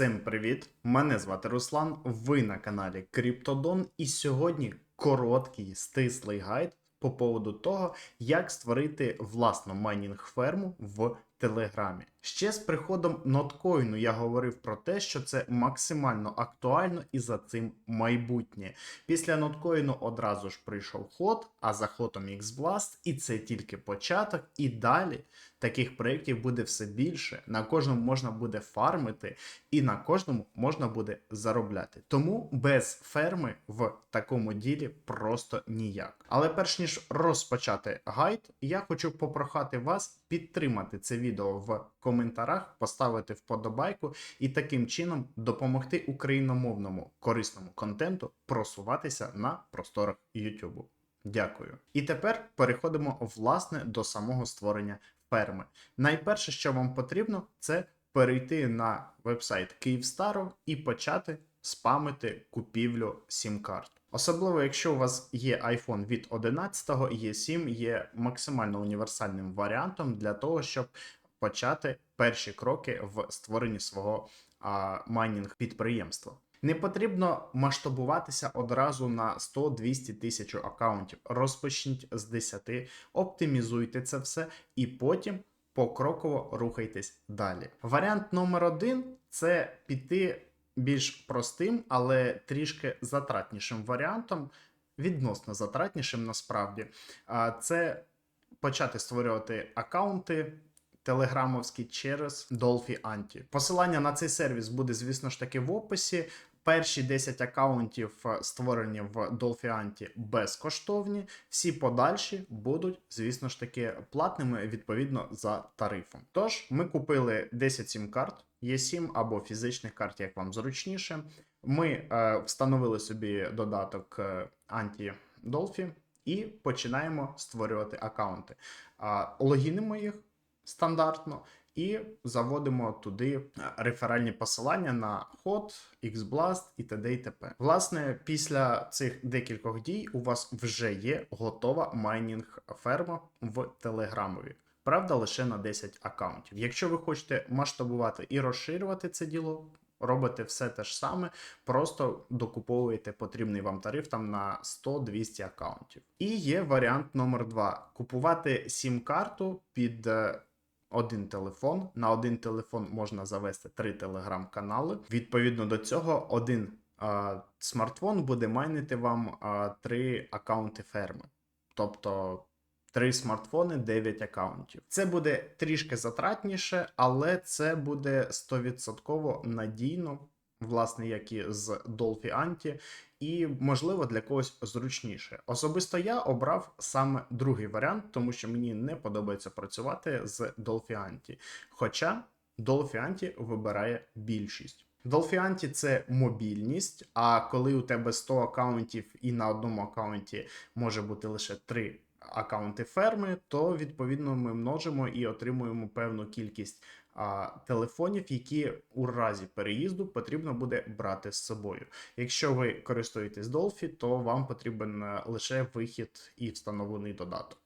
Всім привіт! Мене звати Руслан. Ви на каналі Криптодон, і сьогодні короткий стислий гайд по поводу того, як створити власну майнінг ферму в Телеграмі. Ще з приходом ноткоїну я говорив про те, що це максимально актуально і за цим майбутнє. Після ноткоїну одразу ж прийшов ход, а за ходом Xblast, і це тільки початок. І далі таких проєктів буде все більше. На кожному можна буде фармити, і на кожному можна буде заробляти. Тому без ферми в такому ділі просто ніяк. Але перш ніж розпочати гайд, я хочу попрохати вас підтримати це відео в коментарях, поставити вподобайку і таким чином допомогти україномовному корисному контенту просуватися на просторах YouTube. Дякую. І тепер переходимо власне до самого створення ферми. Найперше, що вам потрібно, це перейти на вебсайт Київстару і почати спамити купівлю сім-карт. Особливо, якщо у вас є iPhone від 11, є 7 є максимально універсальним варіантом для того, щоб почати перші кроки в створенні свого майнінг підприємства. Не потрібно масштабуватися одразу на 100-200 тисяч аккаунтів. Розпочніть з 10, оптимізуйте це все і потім покроково рухайтесь далі. Варіант номер один це піти більш простим, але трішки затратнішим варіантом, відносно затратнішим насправді. Це почати створювати аккаунти телеграмовські через Dolphy Anti. Посилання на цей сервіс буде, звісно ж таки, в описі. Перші 10 аккаунтів е, створені в Dolphy Anti безкоштовні. Всі подальші будуть, звісно ж таки, платними відповідно за тарифом. Тож, ми купили 10 сім-карт, є 7 або фізичних карт, як вам зручніше. Ми е, встановили собі додаток е, Anti Dolphy і починаємо створювати аккаунти. Логінимо їх стандартно і заводимо туди е, реферальні посилання на ход, Xblast і т.д. і т.п. Власне, після цих декількох дій у вас вже є готова майнінг ферма в Телеграмові. Правда, лише на 10 аккаунтів. Якщо ви хочете масштабувати і розширювати це діло, робите все те ж саме, просто докуповуєте потрібний вам тариф там на 100-200 аккаунтів. І є варіант номер 2: купувати сім-карту під. Один телефон. На один телефон можна завести три телеграм-канали. Відповідно до цього, один а, смартфон буде майнити вам а, три аккаунти ферми. Тобто. Три смартфони, 9 аккаунтів. Це буде трішки затратніше, але це буде 100% надійно, власне, як і з Dolphy Anti, і, можливо, для когось зручніше. Особисто я обрав саме другий варіант, тому що мені не подобається працювати з Dolphy Anti. Хоча Dolphy Anti вибирає більшість. Anti – це мобільність, а коли у тебе 100 аккаунтів і на одному аккаунті може бути лише 3 аккаунти ферми, то відповідно ми множимо і отримуємо певну кількість а, телефонів, які у разі переїзду потрібно буде брати з собою. Якщо ви користуєтесь Dolphy, то вам потрібен е, лише вихід і встановлений додаток.